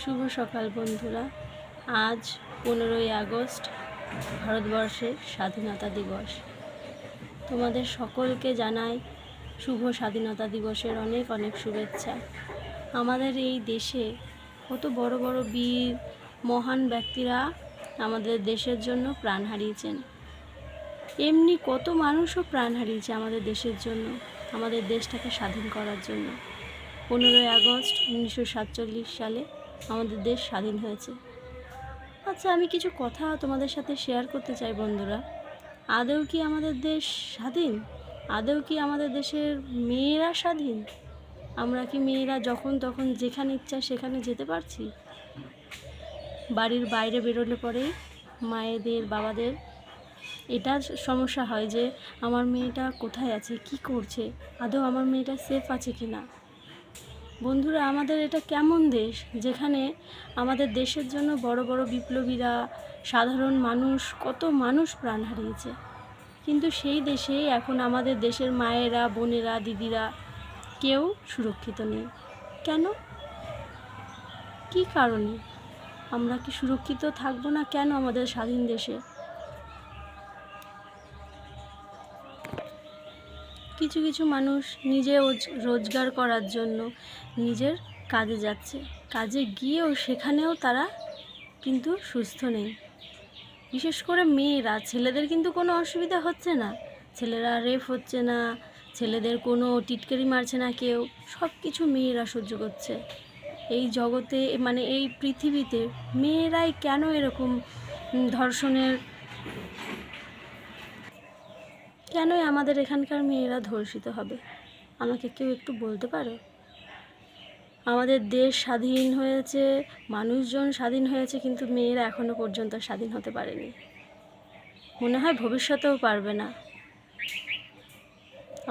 শুভ সকাল বন্ধুরা। আজ পনেরোই আগস্ট, ভারতবর্ষের স্বাধীনতা দিবস। তোমাদের সকলকে জানাই শুভ স্বাধীনতা দিবসের অনেক অনেক শুভেচ্ছা। আমাদের এই দেশে কত বড় বড় বীর, মহান ব্যক্তিরা আমাদের দেশের জন্য প্রাণ হারিয়েছেন। এমনি কত মানুষও প্রাণ হারিয়েছে আমাদের দেশের জন্য, আমাদের দেশটাকে স্বাধীন করার জন্য। পনেরোই আগস্ট উনিশশো সাতচল্লিশ সালে আমাদের দেশ স্বাধীন হয়েছে। আচ্ছা আমি কিছু কথা তোমাদের সাথে শেয়ার করতে চাই বন্ধুরা। আদৌ কি আমাদের দেশ স্বাধীন? আদৌ কি আমাদের দেশের মেয়েরা স্বাধীন? আমরা কি মেয়েরা যখন তখন যেখানে ইচ্ছা সেখানে যেতে পারছি? বাড়ির বাইরে বেরোলে পরে মায়েদের, বাবাদের এটা সমস্যা হয় যে, আমার মেয়েটা কোথায় আছে, কি করছে? আদৌ আমার মেয়েটা সেফ আছে কি না বন্ধুরা, আমাদের এটা কেমন দেশ? যেখানে আমাদের দেশের জন্য বড় বড় বিপ্লবীরা, সাধারণ মানুষ, কত মানুষ প্রাণ হারিয়েছে। কিন্তু সেই দেশে এখন আমাদের দেশের মায়েরা, বোনেরা, দিদিরা কেউ সুরক্ষিত নেই। কেন? কি কারণে? আমরা কি সুরক্ষিত থাকব না কেন আমাদের স্বাধীন দেশে? কিছু কিছু মানুষ নিজে রোজ- রোজগার করার জন্য নিজের কাজে যাচ্ছে। কাজে গিয়েও সেখানেও তারা কিন্তু সুস্থ নেই। বিশেষ করে মেয়েরা, ছেলেদের কিন্তু কোনো অসুবিধা হচ্ছে না। ছেলেরা রেপ হচ্ছে না, ছেলেদের কোনো টিটকারি মারছে না কেউ। সব কিছু মেয়েরা সহ্য করছে। এই জগতে মানে এই পৃথিবীতে মেয়েরাই কেন এরকম ধর্ষণের কেনই আমাদের এখানকার মেয়েরা ধর্ষিত হবে? আমাকে কেউ একটু বলতে পারো? আমাদের দেশ স্বাধীন হয়েছে, মানুষজন স্বাধীন হয়েছে, কিন্তু মেয়েরা এখনও পর্যন্ত স্বাধীন হতে পারেনি। মনে হয় ভবিষ্যতেও পারবে না।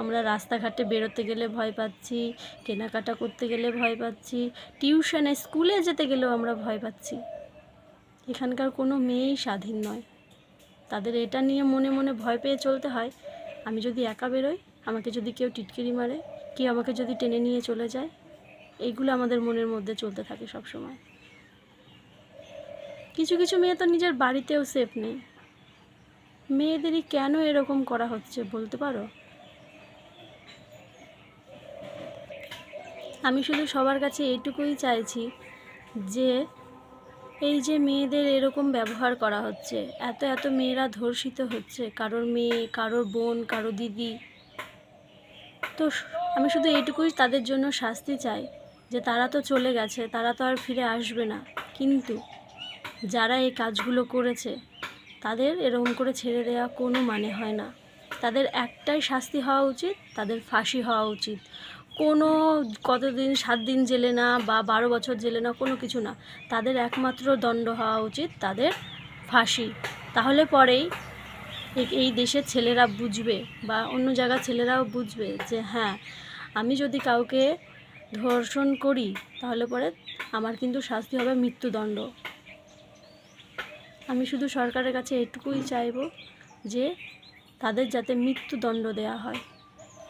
আমরা রাস্তাঘাটে বেরোতে গেলে ভয় পাচ্ছি, কেনাকাটা করতে গেলে ভয় পাচ্ছি, টিউশনে, স্কুলে যেতে গেলেও আমরা ভয় পাচ্ছি। এখানকার কোনো মেয়েই স্বাধীন নয়। তাদের এটা নিয়ে মনে মনে ভয় পেয়ে চলতে হয়। আমি যদি একা বেরোই, আমাকে যদি কেউ টিটকিরি মারে, কেউ আমাকে যদি টেনে নিয়ে চলে যায়, এইগুলো আমাদের মনের মধ্যে চলতে থাকে সব সময় কিছু কিছু মেয়ে তো নিজের বাড়িতেও সেফ নেই। মেয়েদেরই কেন এরকম করা হচ্ছে বলতে পারো? আমি শুধু সবার কাছে এইটুকুই চাইছি যে এই যে মেয়েদের এরকম ব্যবহার করা হচ্ছে, এত এত মেয়েরা ধর্ষিত হচ্ছে, কারোর মেয়ে, কারোর বোন, কারও দিদি। তো আমি শুধু এইটুকুই তাদের জন্য শাস্তি চাই, যে তারা তো চলে গেছে, তারা তো আর ফিরে আসবে না। কিন্তু যারা এই কাজগুলো করেছে, তাদের এরকম করে ছেড়ে দেওয়া কোনো মানে হয় না। তাদের একটাই শাস্তি হওয়া উচিত, তাদের ফাঁসি হওয়া উচিত। কোনো কতদিন, সাত দিন জেলে না বা বারো বছর জেলে না, কোনো কিছু না। তাদের একমাত্র দণ্ড হওয়া উচিত তাদের ফাঁসি। তাহলে পরেই এই- দেশের ছেলেরা বুঝবে বা অন্য জায়গার ছেলেরাও বুঝবে যে হ্যাঁ আমি যদি কাউকে ধর্ষণ করি, তাহলে পরে আমার কিন্তু শাস্তি হবে মৃত্যুদণ্ড। আমি শুধু সরকারের কাছে এটুকুই চাইব যে তাদের যাতে মৃত্যুদণ্ড দেওয়া হয়।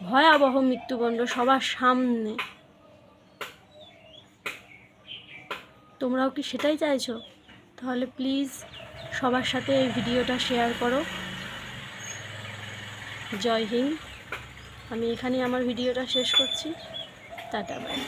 ভয়াবহ মৃত্যুদণ্ড সবার সামনে। তোমরাও কি সেটাই চাইছো? তাহলে প্লিজ সবার সাথে এই ভিডিওটা শেয়ার করো। জয় হিন্দ। আমি এখানেই আমার ভিডিওটা শেষ করছি। Tata bye